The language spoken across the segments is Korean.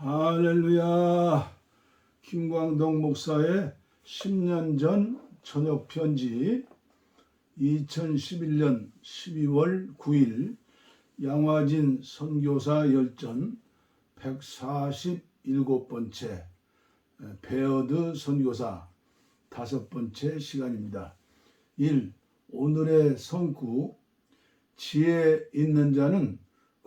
할렐루야. 김광동 목사의 10년 전 저녁 편지 2011년 12월 9일 양화진 선교사 열전 147번째 베어드 선교사 다섯 번째 시간입니다. 1. 오늘의 성구 지혜 있는 자는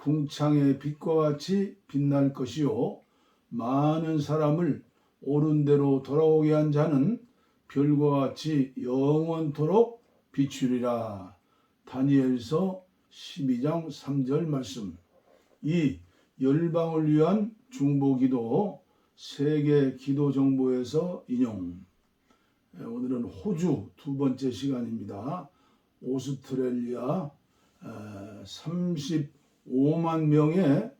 궁창의 빛과 같이 빛날 것이요 많은 사람을 옳은 대로 돌아오게 한 자는 별과 같이 영원토록 비추리라. 다니엘서 12장 3절 말씀. 이 열방을 위한 중보기도 세계 기도 정보에서 인용. 예, 오늘은 호주 두 번째 시간입니다. 오스트레일리아 35만 명의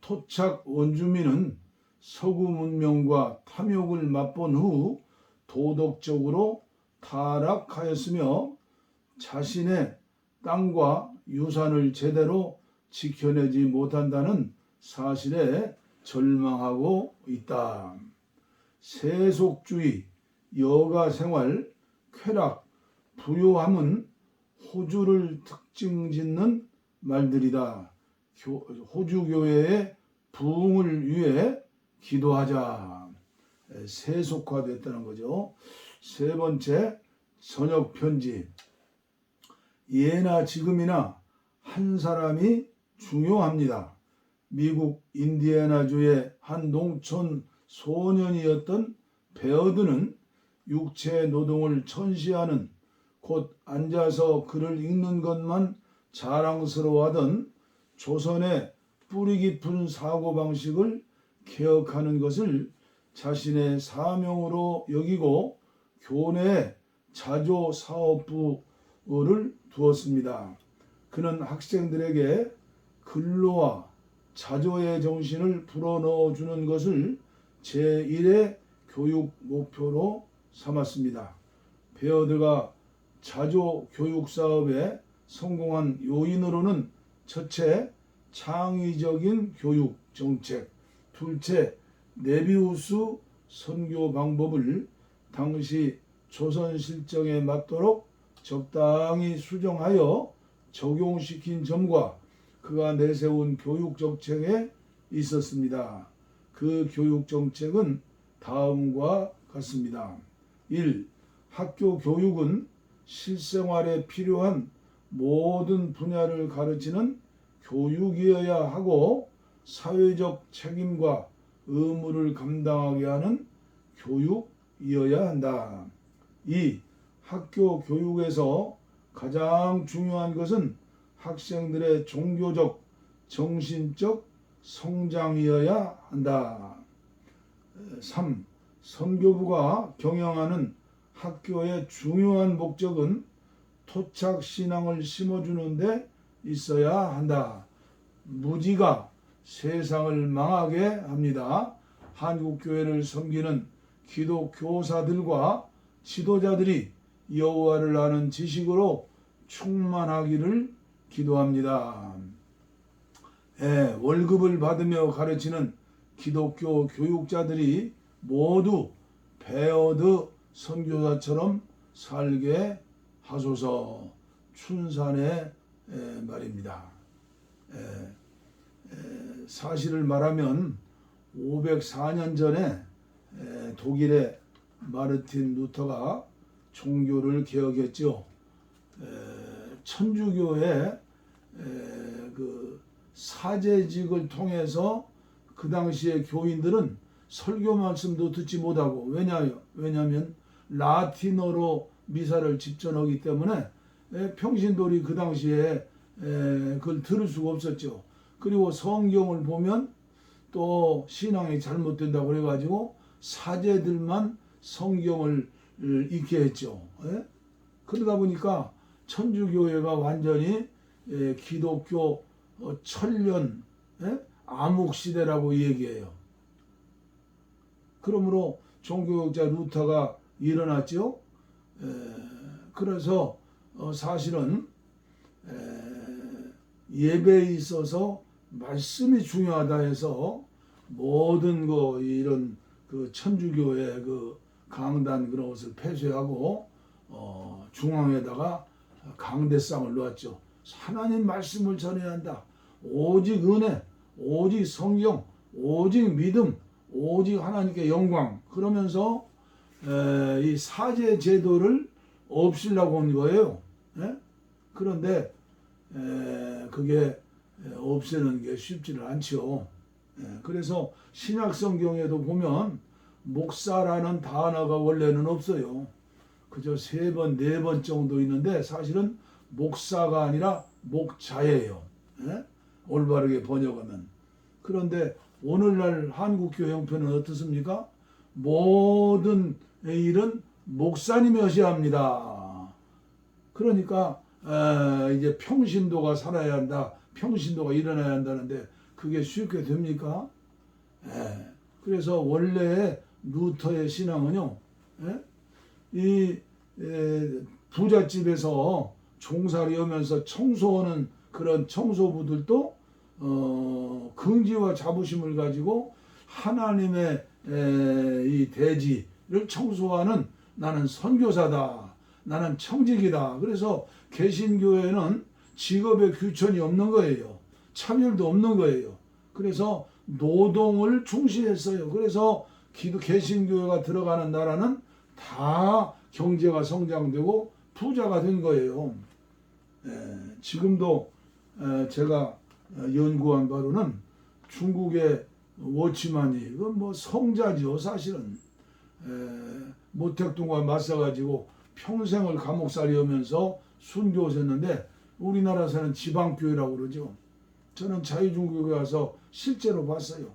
토착 원주민은 서구 문명과 탐욕을 맛본 후 도덕적으로 타락하였으며 자신의 땅과 유산을 제대로 지켜내지 못한다는 사실에 절망하고 있다. 세속주의, 여가 생활, 쾌락, 부요함은 호주를 특징 짓는 말들이다. 교- 호주 교회의 부흥을 위해 기도하자. 에, 세속화됐다는 거죠. 세 번째 저녁 편지. 예나 지금이나 한 사람이 중요합니다. 미국 인디애나주의 한 농촌 소년이었던 베어드는 육체 노동을 천시하는 곧 앉아서 글을 읽는 것만 자랑스러워하던 조선의 뿌리 깊은 사고방식을 개혁하는 것을 자신의 사명으로 여기고 교내에 자조 사업부를 두었습니다. 그는 학생들에게 근로와 자조의 정신을 불어넣어 주는 것을 제1의 교육 목표로 삼았습니다. 베어드가 자조 교육 사업에 성공한 요인으로는 첫째, 창의적인 교육 정책, 둘째, 네비우스 선교 방법을 당시 조선 실정에 맞도록 적당히 수정하여 적용시킨 점과 그가 내세운 교육 정책에 있었습니다. 그 교육 정책은 다음과 같습니다. 1. 학교 교육은 실생활에 필요한 모든 분야를 가르치는 교육이어야 하고 사회적 책임과 의무를 감당하게 하는 교육이어야 한다. 2. 학교 교육에서 가장 중요한 것은 학생들의 종교적, 정신적 성장이어야 한다. 3. 선교부가 경영하는 학교의 중요한 목적은 토착 신앙을 심어주는데 있어야 한다. 무지가 세상을 망하게 합니다. 한국 교회를 섬기는 기독 교사들과 지도자들이 여호와를 아는 지식으로 충만하기를 기도합니다. 예, 월급을 받으며 가르치는 기독교 교육자들이 모두 베어드 선교사처럼 살게 하소서 춘산의 에, 말입니다. 사실을 말하면 504년 전에 에, 독일의 마르틴 루터가 종교를 개혁했죠. 에, 천주교의 에, 그 사제직을 통해서 그 당시에 교인들은 설교 말씀도 듣지 못하고 왜냐 왜냐하면 라틴어로 미사를 집전하기 때문에 에, 평신돌이 그 당시에 에, 그걸 들을 수가 없었죠. 그리고 성경을 보면 또 신앙이 잘못된다고 그래가지고 사제들만 성경을 읽게 했죠. 예? 그러다 보니까 천주교회가 완전히 예, 기독교 어, 천년 예? 암흑 시대라고 얘기해요. 그러므로 종교학자 루터가 일어났죠. 에, 그래서 어, 사실은 에, 예배에 있어서 말씀이 중요하다 해서 모든 거 이런 그 천주교의 그 강단 그런 것을 폐쇄하고 어, 중앙에다가 강대상을 놓았죠. 하나님 말씀을 전해야 한다. 오직 은혜, 오직 성경, 오직 믿음, 오직 하나님께 영광. 그러면서 에, 이 사제 제도를 없애려고 한 거예요. 예? 그런데 에, 그게 에, 없애는 게 쉽지는 않죠. 예, 그래서 신약 성경에도 보면 목사라는 단어가 원래는 없어요. 그저 세 번, 네 번 정도 있는데 사실은 목사가 아니라 목자예요. 예? 올바르게 번역하면. 그런데 오늘날 한국교회 형편은 어떻습니까? 모든 일은 목사님이 하셔야 합니다. 그러니까 에, 이제 평신도가 살아야 한다. 평신도가 일어나야 한다는데 그게 쉽게 됩니까? 예. 그래서 원래 루터의 신앙은요, 예? 이 에, 부잣집에서 종살이 하면서 청소하는 그런 청소부들도 어, 긍지와 자부심을 가지고 하나님의 에, 이 대지 를 청소하는 나는 선교사다. 나는 청직이다. 그래서 개신교회는 직업의 규천이 없는 거예요. 차별도 없는 거예요. 그래서 노동을 중시했어요. 그래서 기도 개신교회가 들어가는 나라는 다 경제가 성장되고 부자가 된 거예요. 에, 지금도 에, 제가 연구한 바로는 중국의 워치만이 그건 뭐 성자죠 사실은 에, 모택동과 맞서가지고 평생을 감옥살이 하면서 순교했는데 우리나라에서는 지방교회라고 그러죠. 저는 자유중국에 가서 실제로 봤어요.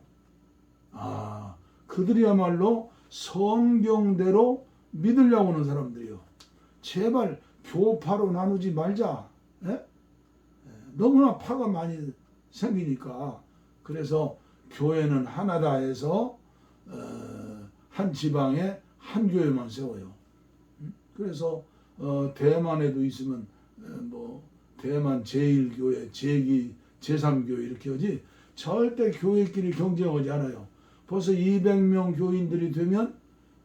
아, 그들이야말로 성경대로 믿으려고 하는 사람들이요. 제발 교파로 나누지 말자. 예? 예, 너무나 파가 많이 생기니까. 그래서 교회는 하나다 해서 어, 한 지방에 한 교회만 세워요. 음? 그래서 어, 대만에도 있으면 어, 뭐 대만 제1교회, 제2, 제3교회 이렇게 하지 절대 교회끼리 경쟁하지 않아요. 벌써 200명 교인들이 되면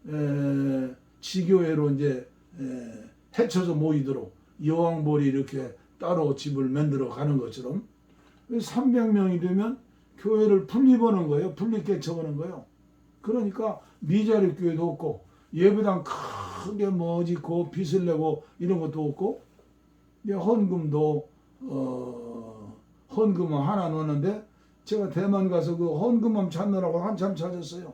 에, 지교회로 이제 에, 해쳐서 모이도록 여왕벌이 이렇게 따로 집을 만들어 가는 것처럼 300명이 되면 교회를 분리보는 거예요. 분리개척하는 거예요. 그러니까 미자립 교회도 없고 예배당 크게 뭐 짓고 빚을 내고 이런 것도 없고 헌금도 어 헌금은 하나 넣었는데 제가 대만 가서 그 헌금함 찾느라고 한참 찾았어요.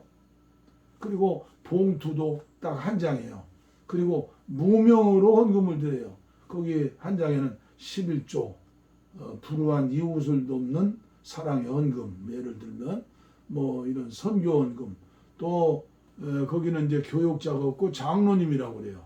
그리고 봉투도 딱 한 장이에요. 그리고 무명으로 헌금을 드려요. 거기 한 장에는 11조 어, 불우한 이웃을 돕는 사랑의 헌금 예를 들면 뭐 이런 선교 헌금 또 에, 거기는 이제 교육자가 없고 장로님이라고 그래요.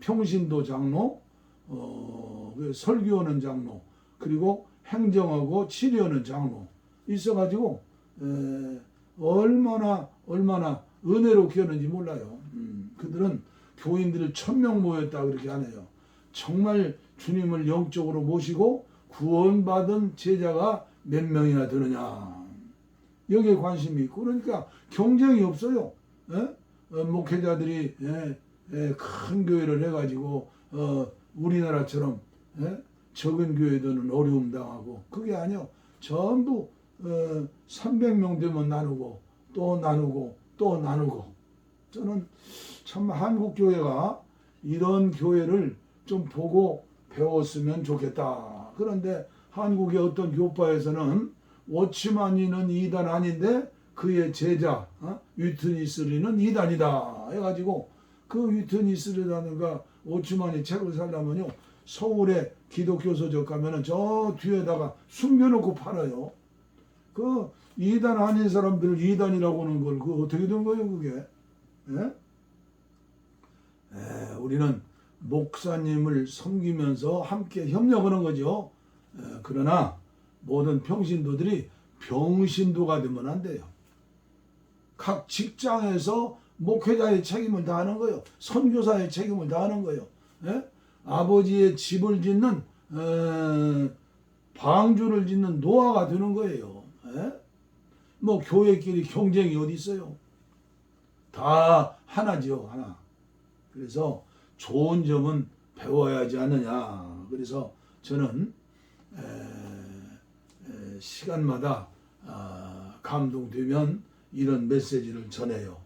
평신도 장로, 어, 그 설교하는 장로, 그리고 행정하고 치료하는 장로 있어가지고 에, 얼마나 얼마나 은혜롭게 하는지 몰라요. 음, 그들은 교인들을 천명 모였다 그렇게 하네요. 정말 주님을 영적으로 모시고 구원받은 제자가 몇 명이나 되느냐. 여기에 관심이 있고 그러니까 경쟁이 없어요. 예? 어, 목회자들이 예, 예, 큰 교회를 해가지고 어, 우리나라처럼 예? 적은 교회들은 어려움 당하고 그게 아니요. 전부 어, 300명 되면 나누고 또 나누고 또 나누고 저는 참 한국 교회가 이런 교회를 좀 보고 배웠으면 좋겠다. 그런데 한국의 어떤 교파에서는 워치만이는 이단 아닌데 그의 제자 어? 위트니스리는 이단이다 해가지고 그 위트니스리라는가 워치만이 책을 살려면요 서울에 기독교 서적 가면은 저 뒤에다가 숨겨놓고 팔아요. 그 이단 아닌 사람들을 이단이라고 하는 걸 그 어떻게 된 거예요 그게? 예? 에, 우리는 목사님을 섬기면서 함께 협력하는 거죠. 에, 그러나 모든 평신도들이 병신도가 되면 안 돼요. 각 직장에서 목회자의 책임을 다하는 거예요. 선교사의 책임을 다하는 거예요. 예? 아버지의 집을 짓는 에, 방주를 짓는 노아가 되는 거예요. 예? 뭐 교회끼리 경쟁이 어디 있어요? 다 하나지요, 하나. 그래서 좋은 점은 배워야 하지 않느냐. 그래서 저는 에, 에, 시간마다 아, 감동되면 이런 메시지를 전해요.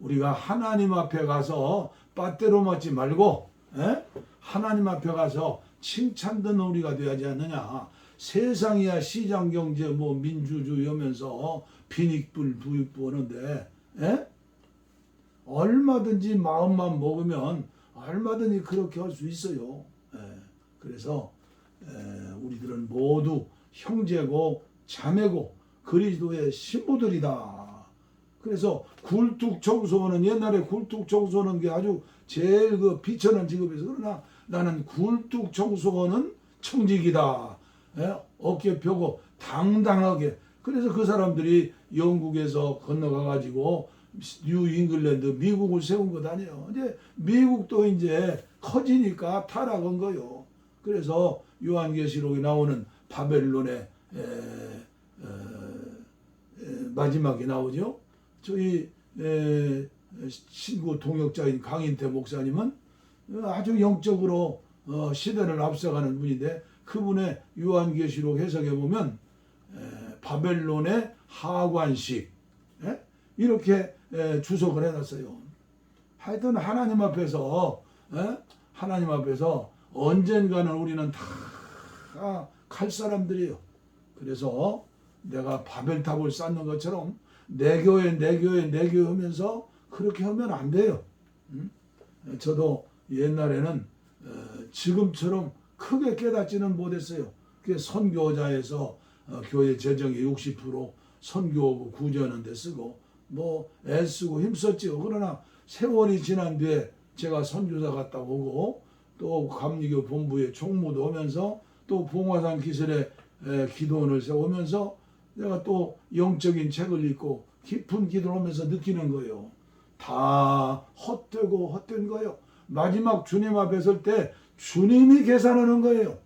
우리가 하나님 앞에 가서 빠떼로 맞지 말고 에? 하나님 앞에 가서 칭찬 듣는 우리가 되어야지 않느냐. 세상이야 시장 경제 뭐 민주주의하면서 빈익불 부익부 하는데 에? 얼마든지 마음만 먹으면 얼마든지 그렇게 할 수 있어요. 예. 그래서 에, 우리들은 모두 형제고 자매고 그리스도의 신부들이다. 그래서 굴뚝 청소는 옛날에 굴뚝 청소는 게 아주 제일 그 비천한 직업이서 그러나 나는 굴뚝 청소는 청직이다. 예? 어깨 펴고 당당하게 그래서 그 사람들이 영국에서 건너가 가지고 뉴 잉글랜드 미국을 세운 것 아니에요. 근데 미국도 이제 커지니까 타락한 거요. 그래서 요한계시록에 나오는 바벨론의 에, 에, 에, 마지막에 나오죠. 저희 에, 친구 동역자인 강인태 목사님은 아주 영적으로 어, 시대를 앞서가는 분인데 그분의 요한계시록 해석에 보면 에, 바벨론의 하관식 에? 이렇게 에, 주석을 해놨어요. 하여튼 하나님 앞에서 에? 하나님 앞에서 언젠가는 우리는 다갈 사람들이에요. 그래서 내가 바벨탑을 쌓는 것처럼 내 교회 내 교회 내 교회 하면서 그렇게 하면 안 돼요. 음? 저도 옛날에는 어, 지금처럼 크게 깨닫지는 못했어요. 그 선교자에서 어, 교회 재정의 60% 선교부 구제하는 데 쓰고 뭐 애쓰고 힘썼지요. 그러나 세월이 지난 뒤에 제가 선교사 갔다 오고 또 감리교 본부에 총무도 오면서 또 봉화산 기술에 에, 기도원을 세우면서 내가 또 영적인 책을 읽고 깊은 기도를 하면서 느끼는 거예요. 다 헛되고 헛된 거예요. 마지막 주님 앞에 설 때 주님이 계산하는 거예요.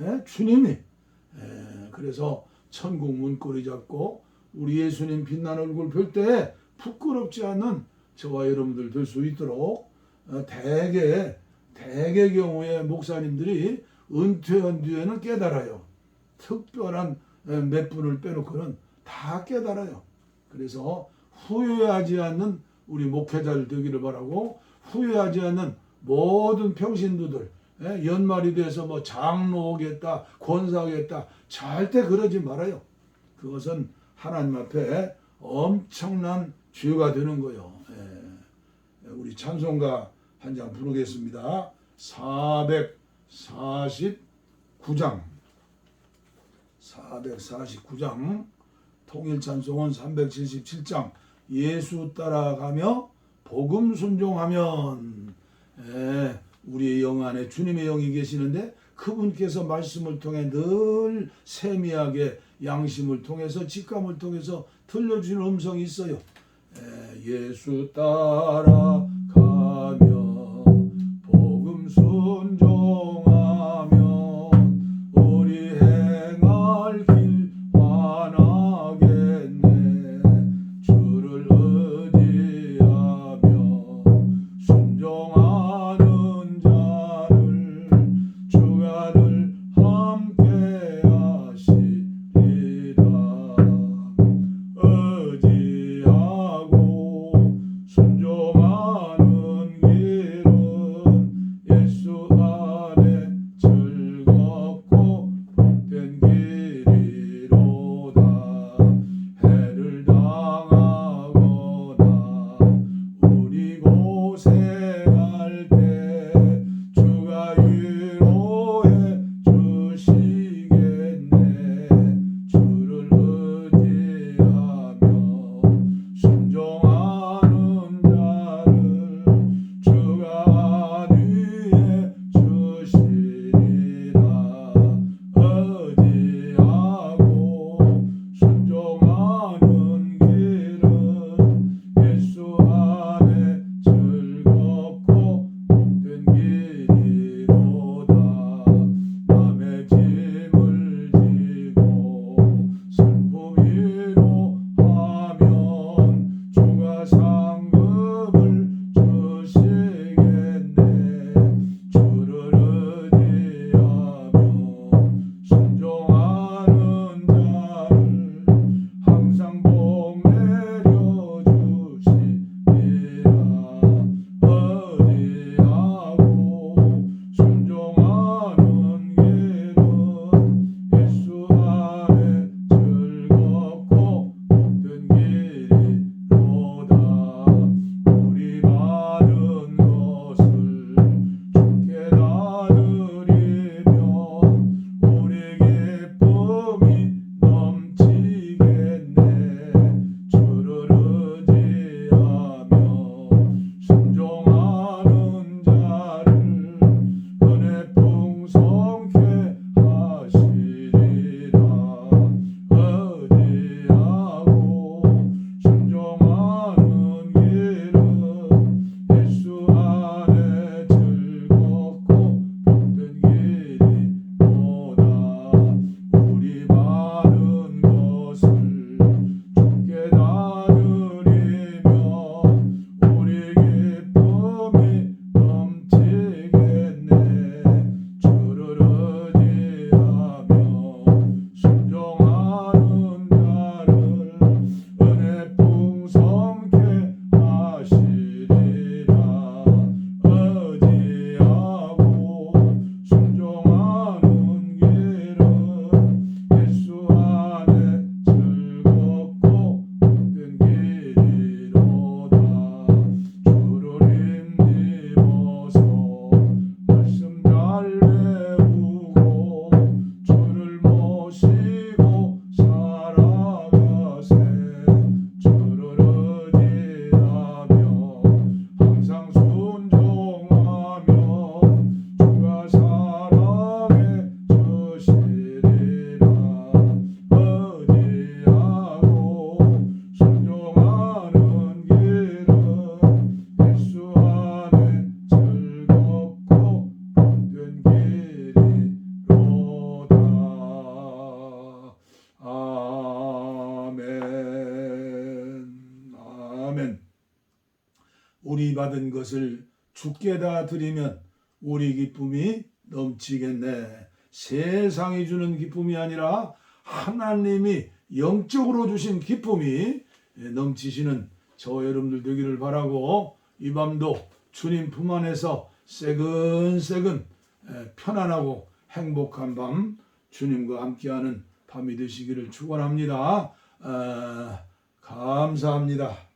예? 주님이. 예, 그래서 천국 문고리 잡고 우리 예수님 빛난 얼굴 볼 때 부끄럽지 않는 저와 여러분들 될 수 있도록 어, 대개 대개 경우에 목사님들이 은퇴한 뒤에는 깨달아요. 특별한 에, 몇 분을 빼놓고는 다 깨달아요. 그래서 후회하지 않는 우리 목회자들 되기를 바라고 후회하지 않는 모든 평신도들 예, 연말이 돼서 뭐 장로 오겠다 권사하겠다 절대 그러지 말아요. 그것은 하나님 앞에 엄청난 죄가 되는 거예요. 예. 우리 찬송가 한 장 부르겠습니다. 449장 449장 통일 찬송은 377장 예수 따라가며 복음 순종하면 예, 우리의 영 안에 주님의 영이 계시는데 그분께서 말씀을 통해 늘 세미하게 양심을 통해서 직감을 통해서 들려주는 음성이 있어요. 예, 예수 따라 우리 받은 것을 주께다 드리면 우리 기쁨이 넘치겠네. 세상이 주는 기쁨이 아니라 하나님이 영적으로 주신 기쁨이 넘치시는 저 여러분들 되기를 바라고 이 밤도 주님 품 안에서 에, 편안하고 행복한 밤 주님과 함께하는 밤이 되시기를 축원합니다. 아, 감사합니다.